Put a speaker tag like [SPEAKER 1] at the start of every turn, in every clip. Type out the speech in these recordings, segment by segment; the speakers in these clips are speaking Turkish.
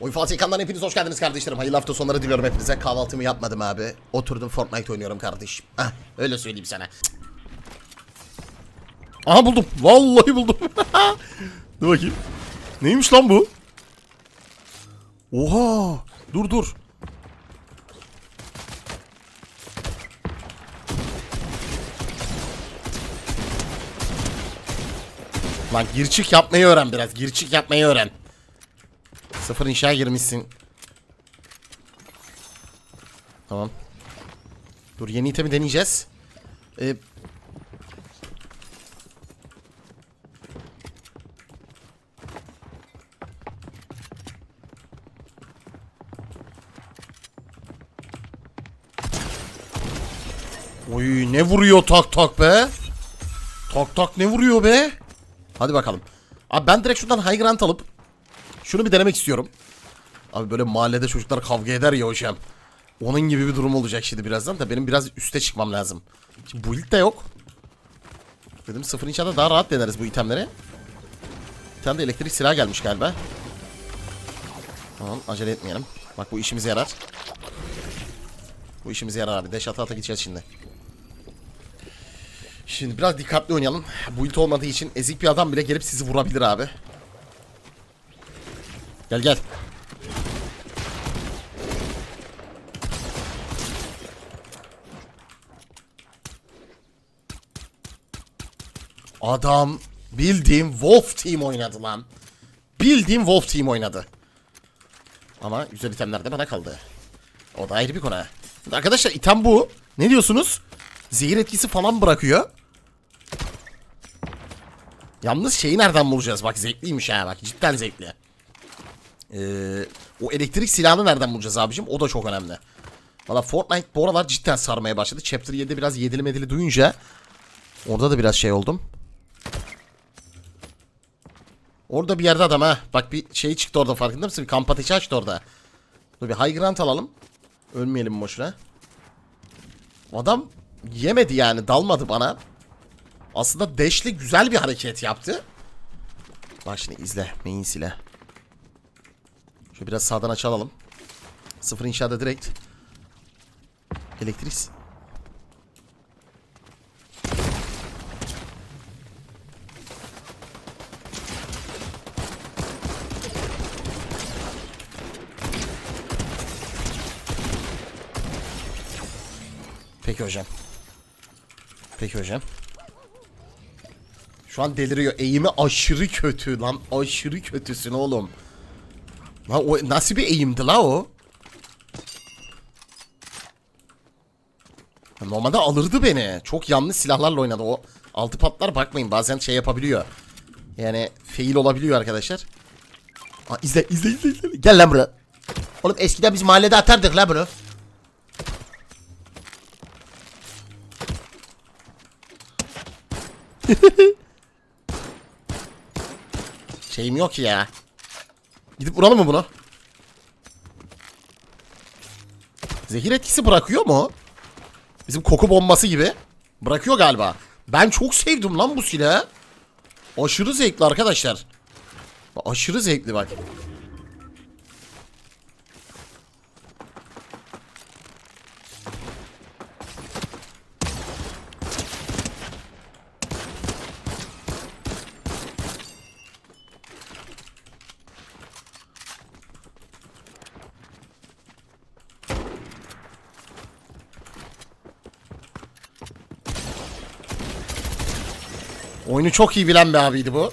[SPEAKER 1] Oyun Fatih hepiniz hoş geldiniz kardeşlerim. Hayırlı hafta sonları diliyorum hepinize. Kahvaltımı yapmadım abi. Oturdum Fortnite oynuyorum kardeşim. Heh, öyle söyleyeyim sana. Aha buldum. Vallahi buldum. dur bakayım. Neymiş lan bu? Oha. Dur dur. Lan girçik yapmayı öğren biraz. Girçik yapmayı öğren. Sıfır inşa girmişsin. Tamam. Dur yeni itemi deneyeceğiz. Ee, Oy ne vuruyor tak tak be? Tak tak ne vuruyor be? Hadi bakalım. Abi ben direkt şuradan high ground alıp şunu bir denemek istiyorum. Abi böyle mahallede çocuklar kavga eder ya hocam. Onun gibi bir durum olacak şimdi birazdan da benim biraz üste çıkmam lazım. Şimdi bu ilk de yok. Dedim sıfır inşaata daha rahat deneriz bu itemleri. Bir tane de elektrik silah gelmiş galiba. Tamam acele etmeyelim. Bak bu işimize yarar. Bu işimize yarar abi. Deş ata gideceğiz şimdi. Şimdi biraz dikkatli oynayalım. Bu it olmadığı için ezik bir adam bile gelip sizi vurabilir abi. Gel gel. Adam bildiğim Wolf Team oynadı lan. Bildiğim Wolf Team oynadı. Ama güzel itemler de bana kaldı. O da ayrı bir konu. arkadaşlar item bu. Ne diyorsunuz? Zehir etkisi falan bırakıyor. Yalnız şeyi nereden bulacağız? Bak zevkliymiş ha bak cidden zevkli. Ee, o elektrik silahını nereden bulacağız abicim? O da çok önemli. Valla Fortnite bu aralar cidden sarmaya başladı. Chapter 7'de biraz yedili medili duyunca orada da biraz şey oldum. Orada bir yerde adam ha. Bak bir şey çıktı orada farkında mısın? Bir kamp ateşi açtı orada. Dur bir high ground alalım. Ölmeyelim boşuna. Adam yemedi yani dalmadı bana. Aslında Dash'li güzel bir hareket yaptı. Bak şimdi izle main silah. Şöyle biraz sağdan açalım. Sıfır inşaada direkt. Elektrik. Peki hocam. Peki hocam. Şu an deliriyor. Eğimi aşırı kötü lan. Aşırı kötüsün oğlum. Lan o nasıl bir eğimdi la o? Normalde alırdı beni. Çok yanlış silahlarla oynadı. O altı patlar bakmayın bazen şey yapabiliyor. Yani fail olabiliyor arkadaşlar. Aa, izle izle izle izle. Gel lan buraya. Oğlum eskiden biz mahallede atardık la bunu. Şeyim yok ya. Gidip vuralım mı bunu? Zehir etkisi bırakıyor mu? Bizim koku bombası gibi. Bırakıyor galiba. Ben çok sevdim lan bu silahı. Aşırı zevkli arkadaşlar. Aşırı zevkli bak. Oyunu çok iyi bilen bir abiydi bu.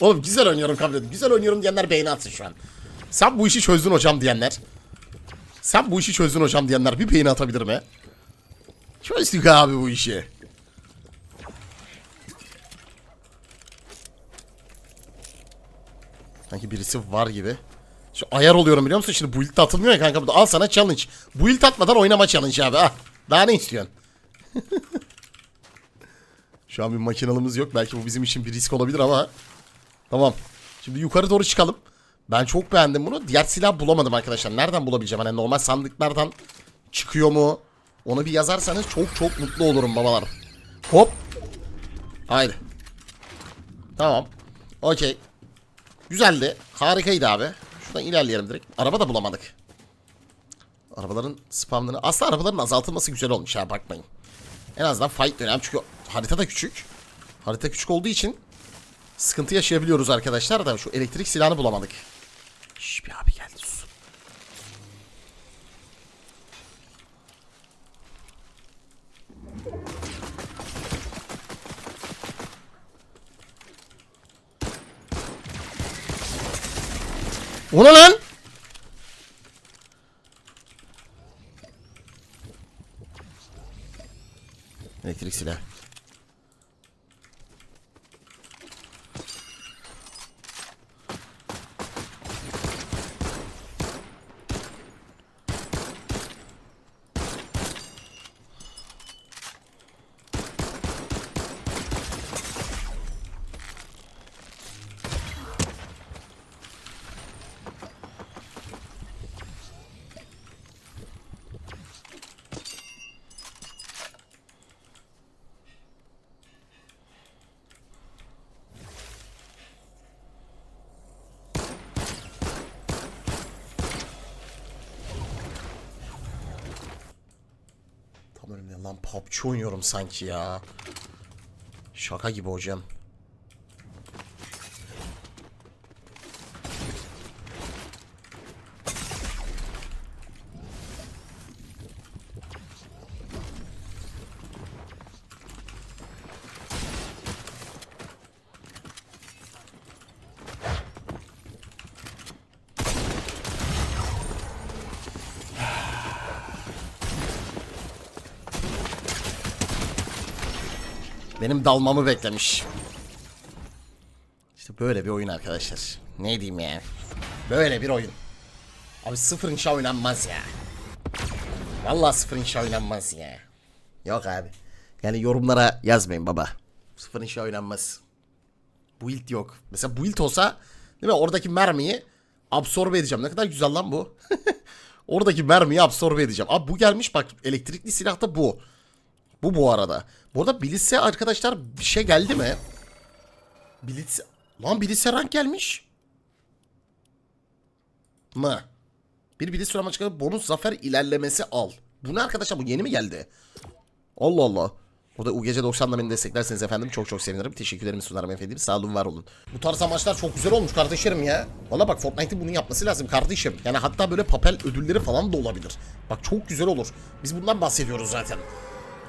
[SPEAKER 1] Oğlum güzel oynuyorum kabul edin. Güzel oynuyorum diyenler beğeni atsın şu an. Sen bu işi çözdün hocam diyenler. Sen bu işi çözdün hocam diyenler bir beğeni atabilir mi? Çözdük abi bu işi. Sanki birisi var gibi. Şu ayar oluyorum biliyor musun? Şimdi build atılmıyor ya kanka. Al sana challenge. Build atmadan oynama challenge abi. Ah. Daha ne istiyorsun? Şu an bir makinalımız yok. Belki bu bizim için bir risk olabilir ama. Tamam. Şimdi yukarı doğru çıkalım. Ben çok beğendim bunu. Diğer silah bulamadım arkadaşlar. Nereden bulabileceğim? Hani normal sandıklardan çıkıyor mu? Onu bir yazarsanız çok çok mutlu olurum babalar. Hop. Haydi. Tamam. Okey. Güzeldi. Harikaydı abi. Şuradan ilerleyelim direkt. Araba da bulamadık. Arabaların spamlarını... Aslında arabaların azaltılması güzel olmuş ha bakmayın. En azından fight dönem çünkü harita da küçük. Harita küçük olduğu için sıkıntı yaşayabiliyoruz arkadaşlar da şu elektrik silahını bulamadık. Şş bir abi geldi sus. O ne lan? Elektrik silahı. Tam önümde lan PUBG oynuyorum sanki ya. Şaka gibi hocam. Benim dalmamı beklemiş. İşte böyle bir oyun arkadaşlar. Ne diyeyim ya. Böyle bir oyun. Abi sıfır inşa oynanmaz ya. Vallahi sıfır inşa oynanmaz ya. Yok abi. Yani yorumlara yazmayın baba. Sıfır inşa oynanmaz. Build yok. Mesela build olsa değil mi? Oradaki mermiyi absorbe edeceğim. Ne kadar güzel lan bu. Oradaki mermiyi absorbe edeceğim. Abi bu gelmiş bak elektrikli silah da bu. Bu bu arada. Bu arada Blitz'e arkadaşlar bir şey geldi mi? Blitz... Lan Blitz'e rank gelmiş. Mı? Bir Blitz sürama çıkarıp bonus zafer ilerlemesi al. Bu ne arkadaşlar bu yeni mi geldi? Allah Allah. Burada UGC 90'da beni desteklerseniz efendim çok çok sevinirim. Teşekkürlerimi sunarım efendim. Sağ olun var olun. Bu tarz amaçlar çok güzel olmuş kardeşlerim ya. Valla bak Fortnite'in bunu yapması lazım kardeşim. Yani hatta böyle papel ödülleri falan da olabilir. Bak çok güzel olur. Biz bundan bahsediyoruz zaten.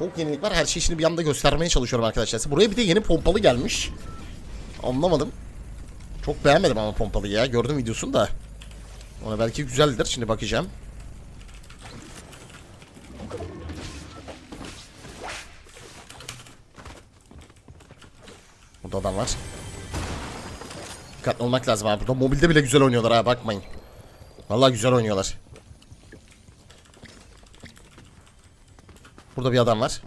[SPEAKER 1] Çok yenilik var. Her şeyi şimdi bir anda göstermeye çalışıyorum arkadaşlar. Buraya bir de yeni pompalı gelmiş. Anlamadım. Çok beğenmedim ama pompalıyı ya. Gördüm videosunu da. Ona belki güzeldir. Şimdi bakacağım. Burada adam var. Dikkatli olmak lazım abi. Burada mobilde bile güzel oynuyorlar ha bakmayın. Vallahi güzel oynuyorlar. Burada bir adam var.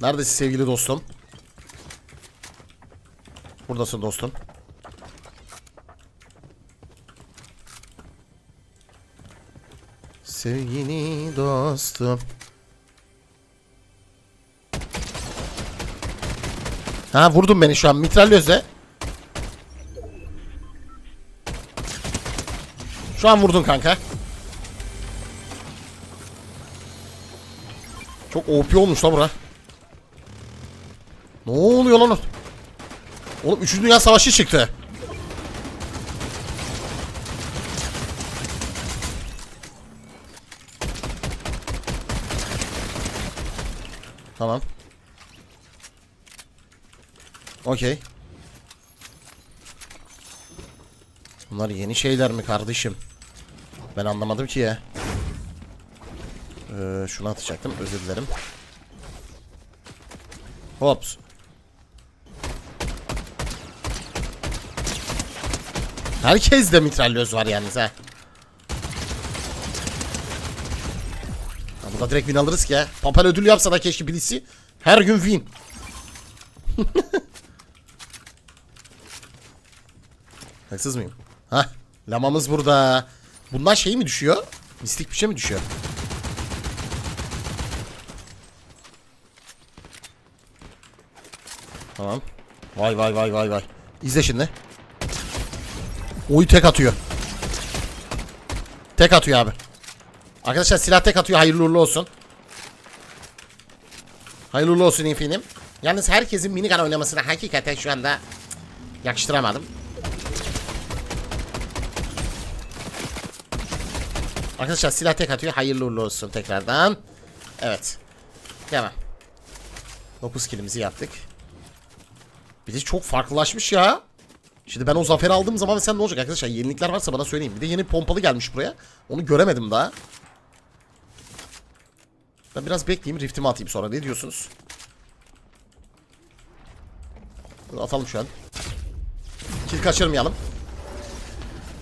[SPEAKER 1] Neredesin sevgili dostum? Buradasın dostum. Sevgili dostum. Ha vurdun beni şu an mitralyözle. Şu an vurdun kanka. Çok OP olmuş la bura. Ne oluyor lan? Oğlum 3. Dünya Savaşı çıktı. Tamam. Okey. Bunlar yeni şeyler mi kardeşim? Ben anlamadım ki ya. Ee, şunu atacaktım. Özür dilerim. Hops. Herkes de mitralyöz var yalnız ha. Burada direkt win alırız ki ya. Papel ödül yapsa da keşke birisi. Her gün win. Haksız mıyım? Hah. Lamamız burada. Bundan şey mi düşüyor? Mistik bir şey mi düşüyor? Tamam. Vay vay vay vay vay. İzle şimdi. Oyu tek atıyor. Tek atıyor abi. Arkadaşlar silah tek atıyor. Hayırlı uğurlu olsun. Hayırlı uğurlu olsun infinim. Yalnız herkesin minigun oynamasını hakikaten şu anda yakıştıramadım. Arkadaşlar silah tek atıyor. Hayırlı uğurlu olsun tekrardan. Evet. Devam. 9 kilimizi yaptık. Bir de çok farklılaşmış ya. Şimdi ben o zaferi aldığım zaman mesela ne olacak arkadaşlar? Yenilikler varsa bana söyleyin. Bir de yeni pompalı gelmiş buraya. Onu göremedim daha. Ben biraz bekleyeyim. Riftimi atayım sonra. Ne diyorsunuz? Atalım şu an. Kill kaçırmayalım.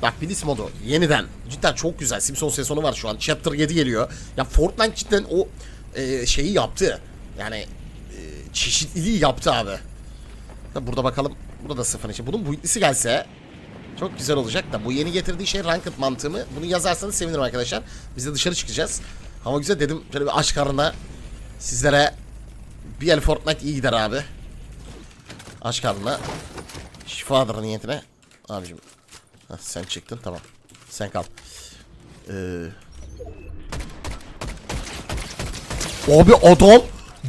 [SPEAKER 1] Bak Blitz modu yeniden. Cidden çok güzel. Simpson sezonu var şu an. Chapter 7 geliyor. Ya Fortnite cidden o e, şeyi yaptı. Yani e, çeşitliliği yaptı abi. Burada bakalım. Burada da sıfır için. Bunun buitlisi gelse çok güzel olacak da. Bu yeni getirdiği şey ranked mantığı? Bunu yazarsanız sevinirim arkadaşlar. Biz de dışarı çıkacağız. Hava güzel dedim. Şöyle bir aç karnına sizlere bir el Fortnite iyi gider abi. Aç karnına. Şifadır niyetine. Abicim. Heh, sen çıktın tamam. Sen kal. Ee... Abi adam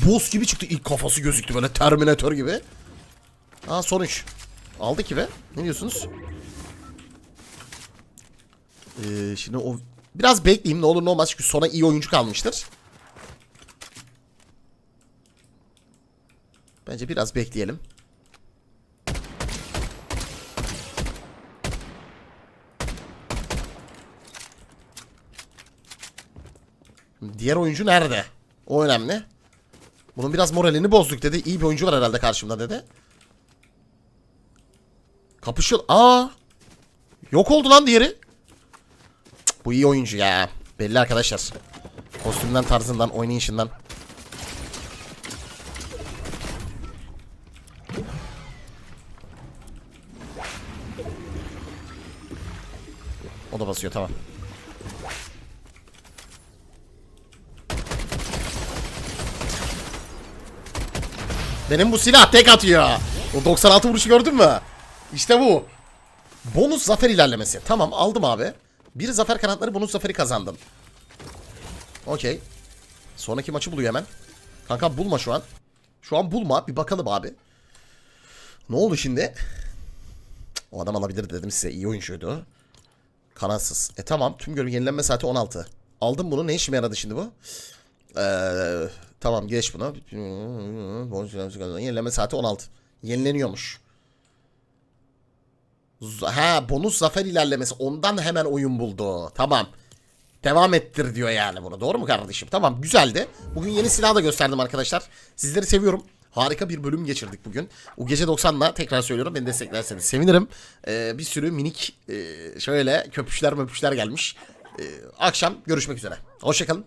[SPEAKER 1] boss gibi çıktı. İlk kafası gözüktü böyle Terminator gibi. Aa sonuç. Aldı ki be. Ne diyorsunuz? Ee, şimdi o biraz bekleyeyim ne olur ne olmaz çünkü sona iyi oyuncu kalmıştır. Bence biraz bekleyelim. Diğer oyuncu nerede? O önemli. Bunun biraz moralini bozduk dedi. İyi bir oyuncu var herhalde karşımda dedi. Kapışıyor. Aa! Yok oldu lan diğeri. Cık, bu iyi oyuncu ya. Belli arkadaşlar. Kostümden, tarzından, oynayışından. O da basıyor tamam. Benim bu silah tek atıyor. O 96 vuruşu gördün mü? İşte bu. Bonus zafer ilerlemesi. Tamam aldım abi. Bir zafer kanatları bonus zaferi kazandım. Okey. Sonraki maçı buluyor hemen. Kanka bulma şu an. Şu an bulma. Bir bakalım abi. Ne oldu şimdi? O adam alabilir dedim size. İyi oyuncuydu. Kanatsız. E tamam. Tüm görevin yenilenme saati 16. Aldım bunu. Ne işime yaradı şimdi bu? Eee... Tamam geç bunu. Yenileme saati 16. Yenileniyormuş. Ha bonus zafer ilerlemesi. Ondan hemen oyun buldu. Tamam. Devam ettir diyor yani bunu. Doğru mu kardeşim? Tamam güzeldi. Bugün yeni silah da gösterdim arkadaşlar. Sizleri seviyorum. Harika bir bölüm geçirdik bugün. Gece 90'la tekrar söylüyorum. Beni desteklerseniz sevinirim. Ee, bir sürü minik e, şöyle köpüşler möpüşler gelmiş. Ee, akşam görüşmek üzere. Hoşçakalın.